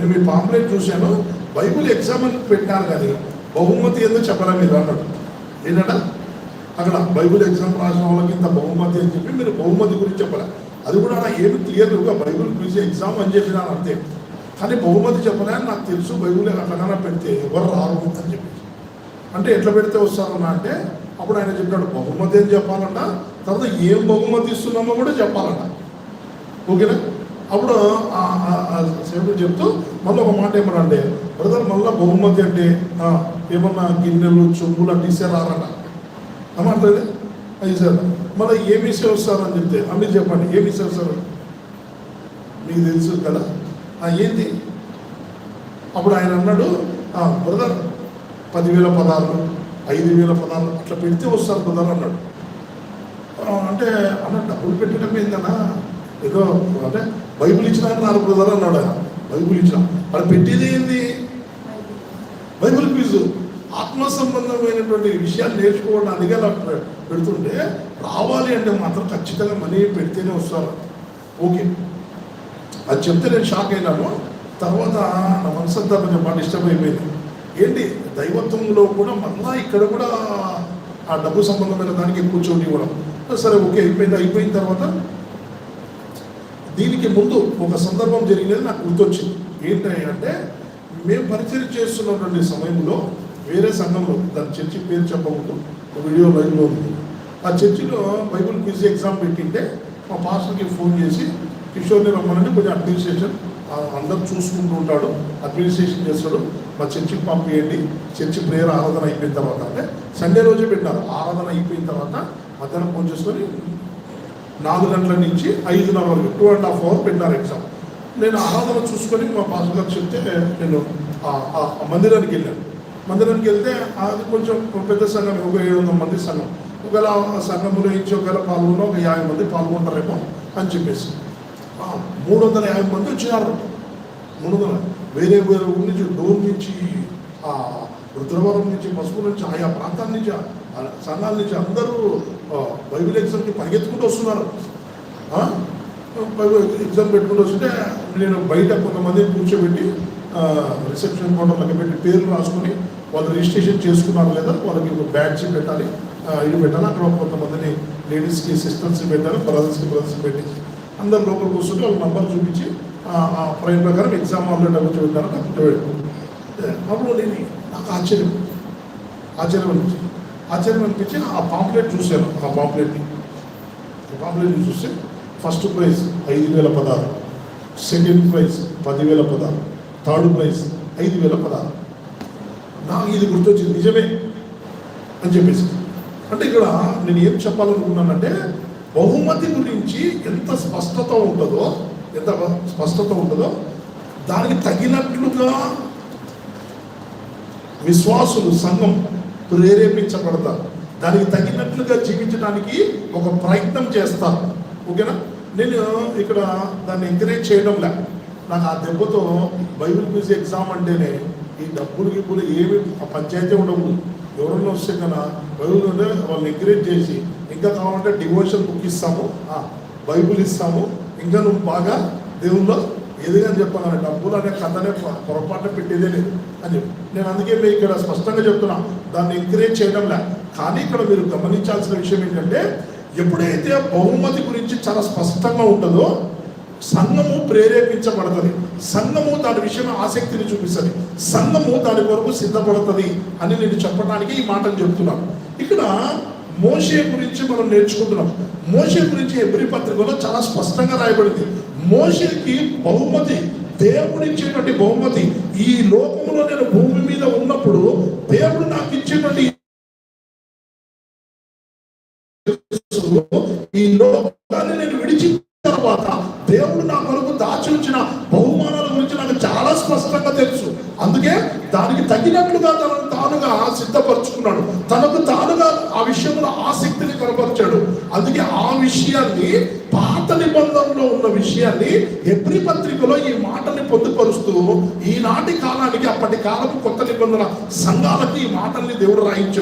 నేను మీ పాంప్లెట్ చూశాను బైబిల్ ఎగ్జామ్ అని పెట్టాను కానీ బహుమతి ఏదో చెప్పరా మీరు అన్నాడు. ఏంటంట? అక్కడ బైబిల్ ఎగ్జామ్ రాసిన వాళ్ళకి ఇంత బహుమతి అని చెప్పి మీరు బహుమతి గురించి చెప్పరా అది కూడా నా ఏమి క్లియర్గా బైబిల్ క్విజ్ ఎగ్జామ్ అని చెప్పినాను అంతే. కానీ బహుమతి చెప్పలే అని నాకు తెలుసు బైబుల్ అట్లా పెడితే ఎవరు రారు అని చెప్పి. అంటే ఎట్లా పెడితే వస్తారన్నా అంటే అప్పుడు ఆయన చెప్పాడు బహుమతి అని చెప్పాలంట? తర్వాత ఏం బహుమతి ఇస్తున్నామో కూడా చెప్పాలంట. ఓకేనా? అప్పుడు ఆ- సేవకుడు చెప్తూ మళ్ళీ ఒక మాట ఏమన్నా బ్రదర్ మళ్ళీ బహుమతి అంటే ఏమన్నా గిన్నెలు చెంబులు అంటే ఇస్తారంట అమ్మంటది అది సార్ మళ్ళీ ఏమి సేవస్తారని చెప్తే అన్ని చెప్పండి ఏమి సేవస్తారు వస్తారు మీకు తెలుసు కదా? ఏంటి అప్పుడు ఆయన అన్నాడు బ్రదర్ పదివేల పదాలు ఐదు వేల పదాలు అట్లా పెడితే వస్తారు బ్రదర్ అన్నాడు. అంటే అన్న డబ్బులు పెట్టడం ఏందన్నా? ఏదో అంటే బైబిల్ ఇచ్చిన నాలుగు బ్రదర్ అన్నాడు ఆయన. బైబిల్ ఇచ్చిన. వాడు పెట్టేది ఏంది? Bible quiz. ఆత్మ సంబంధమైనటువంటి విషయాలు నేర్చుకోవడం అడిగే పె- పెడుతుంటే రావాలి అంటే మాత్రం ఖచ్చితంగా మనీ పెడితేనే వస్తారు ఓకే. అది చెప్తే నేను షాక్ అయినాను. తర్వాత నా మనసంతా కొంచెం బాగా డిస్టర్బ్ అయిపోయింది ఏంటి? దైవత్వంలో కూడా మళ్ళా ఇక్కడ కూడా ఆ డబ్బు సంబంధమైన దానికి ఎక్కువ చోటు ఇవ్వడం. సరే ఓకే అయిపోయింది అయిపోయిన తర్వాత దీనికి ముందు ఒక సందర్భం జరిగినది నాకు గుర్తొచ్చింది. ఏంటంటే అంటే మేము పరిచయం చేస్తున్నటువంటి సమయంలో వేరే సంఘంలో దాని చర్చి పేరు చెప్పకూడదు ఒక వీడియో లైవ్లో ఉంది. ఆ చర్చిలో బైబిల్ క్విజ్ ఎగ్జామ్ పెట్టింటే మా పాస్టర్కి ఫోన్ చేసి కిషోర్ని రమ్మనండి కొంచెం అడ్మినిస్ట్రేషన్ అందరు చూసుకుంటూ ఉంటాడు అడ్మినిస్ట్రేషన్ చేస్తాడు మా చర్చికి పంపించండి చర్చి ప్రేయర్ ఆరాధన అయిపోయిన తర్వాత అంటే సండే రోజే పెట్టారు ఆరాధన అయిపోయిన తర్వాత మధ్యాహ్నం ఫోన్ చేసుకొని నాలుగు గంటల నుంచి ఐదున్నర వరకు టూ అండ్ హాఫ్ అవర్ పెట్టినారు ఎగ్జామ్ నేను ఆరాధన చూసుకొని మా పాస్టర్ గారు చెప్తే నేను ఆ- మందిరానికి వెళ్ళాను. మందిరానికి వెళ్తే అది కొంచెం పెద్ద సంఘం ఒక ఏడు వందల మంది సంఘం. ఒకవేళ సంఘంలో నుంచి ఒకవేళ పాల్గొన్న ఒక యాభై మంది పాల్గొంటారేమో అని చెప్పేసి. మూడు వందల యాభై మంది వచ్చినారు మూడు వందల. వేరే వేరే ఊరి నుంచి డోర్ నుంచి రుద్రవరం నుంచి పసుపు నుంచి ఆయా ప్రాంతాల నుంచి సంఘాల నుంచి అందరూ బైబిల్ ఎగ్జామ్కి పరిగెత్తుకుంటూ వస్తున్నారు. ఎగ్జామ్ పెట్టుకుంటూ వస్తుంటే నేను బయట కొంతమంది కూర్చోబెట్టి రిసెప్షన్ కౌంటర్లకి పెట్టి పేర్లు రాసుకొని వాళ్ళు రిజిస్ట్రేషన్ చేసుకున్నారు లేదా వాళ్ళకి ఒక పెట్టాలి. ఆ, ఇది పెట్టాలి. అక్కడ కొంతమందిని లేడీస్కి సిస్టర్స్కి పెట్టాలి బ్రదర్స్కి బ్రదర్స్కి పెట్టి. అందరు లోపల కూర్చుంటే వాళ్ళ నంబర్ చూపించి ఆ, ప్రైమ్ ప్రకారం ఎగ్జామ్ హాల్లో కూర్చోబెట్టారు అక్కడ కూర్చోబెట్టారు అప్పుడు నేను నాకు ఆశ్చర్యం. ఆశ్చర్యం అనిపించింది. ఆశ్చర్యం అనిపించి ఆ పాంప్లెట్ చూశాను. ఆ పాంప్లెట్ని. ఆ పాంప్లెట్ని చూస్తే ఫస్ట్ ప్రైజ్ ఐదు వేల పదాలు సెకండ్ ప్రైజ్ పదివేల పదాలు థర్డ్ ప్రైజ్ ఐదు వేల పదాలు నాకు ఇది గుర్తొచ్చింది. నిజమే అని చెప్పేసి. అంటే ఇక్కడ నేను ఏం చెప్పాలనుకున్నానంటే బహుమతి గురించి ఎంత స్పష్టత ఉంటుందో ఎంత స్పష్టత ఉంటుందో దానికి తగినట్లుగా విశ్వాసులు సంఘం ప్రేరేపించబడతారు. దానికి తగినట్లుగా జీవించడానికి ఒక ప్రయత్నం చేస్తారు. ఓకేనా? నేను ఇక్కడ దాన్ని ఎంకరేజ్ చేయడం లే నాకు ఆ దెబ్బతో బైబిల్ క్విజ్ ఎగ్జామ్ అంటేనే ఈ డబ్బులు గిబ్బులు ఏమి ఆ పంచాయతీ ఉండవు ఎవరన్నా వస్తే కదా బైబిల్ ఉంటే వాళ్ళని ఎంకరేజ్ చేసి ఇంకా కావాలంటే డివోషన్ బుక్ ఇస్తాము. బైబిల్ ఇస్తాము. ఇంకా నువ్వు బాగా దేవుల్లో ఎదుగని చెప్పాను డబ్బులు అనే కథనే పొరపాటు పొరపాటున పెట్టేదే లేదు అని చెప్పి. నేను అందుకే ఇక్కడ స్పష్టంగా చెప్తున్నా దాన్ని ఎంకరేజ్ చేయడం లే కానీ ఇక్కడ మీరు గమనించాల్సిన విషయం ఏంటంటే ఎప్పుడైతే బహుమతి గురించి చాలా స్పష్టంగా ఉంటుందో సంఘము ప్రేరేపించబడుతుంది. సంఘము దాని విషయం ఆసక్తిని చూపిస్తుంది. సంఘము దాని కొరకు సిద్ధపడుతుంది అని నేను చెప్పడానికి ఈ మాటలు చెప్తున్నాను. ఇక్కడ మోషే గురించి మనం నేర్చుకుంటున్నాం. మోషే గురించి ఎబ్రి పత్రికలో చాలా స్పష్టంగా రాయబడింది. మోషేకి బహుమతి దేవుడు ఇచ్చేటువంటి బహుమతి. ఈ లోకంలో నేను భూమి మీద ఉన్నప్పుడు దేవుడు నాకు ఇచ్చేటువంటి ఈ లోకాన్ని నేను విడిచి దానికి తగినట్లుగా తనను తానుగా సిద్ధపరచుకున్నాడు. తనకు తానుగా ఆ విషయంలో ఆసక్తిని కనపరిచాడు. అందుకే ఆ విషయాన్ని పాత నిబంధనలో ఉన్న విషయాన్ని ఎప్రి పత్రికలో ఈ మాటని పొందుపరుస్తూ ఈనాటి కాలానికి అప్పటి కాలపు కొత్త నిబంధన సంఘాలకి ఈ మాటల్ని దేవుడు రాయించాడు.